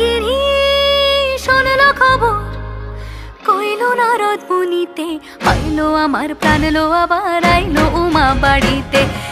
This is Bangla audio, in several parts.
গিরি শোনল খবর। কইল নারদ মুনিতে হইল আমার প্রাণ লো আবার আইলো উমা বাড়িতে।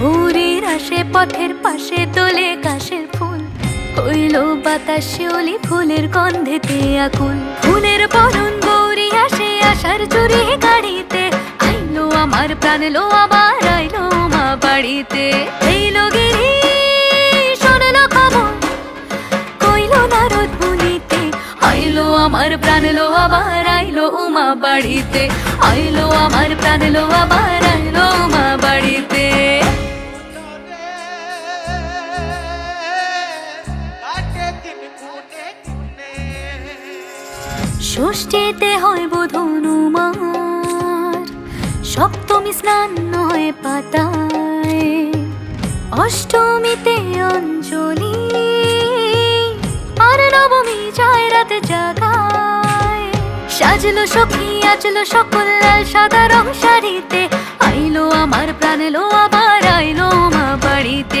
ঘুরের আসে, পথের পাশে তোলে কাশের ফুল। হইল বাতাস শিউলি ফুলের গন্ধেতে আকুল। ফুলের বরণ গৌরী আসে আসার চুরি গাড়িতে। আইলো আমার প্রাণ লো আবার আইলো মা বাড়িতে। এইলো গিরি শোনলো খবর, কইলো নারদ মুনিতে আইলো আমার প্রাণ লো আবার আইলো উমা বাড়িতে। আইলো আমার প্রাণ লো আবার আইলো উমা বাড়িতে। ষষ্ঠীতে হয় বোধনুমার সপ্তমী স্নান হয় পাতায়। অষ্টমীতে অঞ্জলি, আর নবমী যায় রাতে জাগায়। সাজলো সখী আজলো সকল লাল সাদা রং শাড়িতে। আইলো আমার প্রাণ লো আবার আইলো মা বাড়িতে।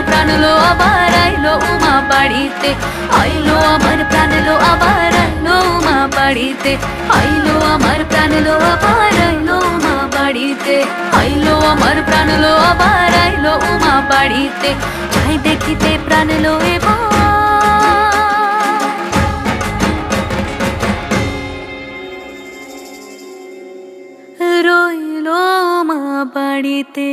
আইলো আমার প্রাণ লো, আবার আইলো উমা বাড়িতে। আইলো আমার প্রাণ লো, আবার আইলো উমা বাড়িতে। আইলো আমার প্রাণ লো, আবার আইলো উমা বাড়িতে। আইলো আমার প্রাণ লো, আবার আইলো উমা বাড়িতে। যাই দেখিতে প্রাণ লো এবার রইল মা বাড়িতে।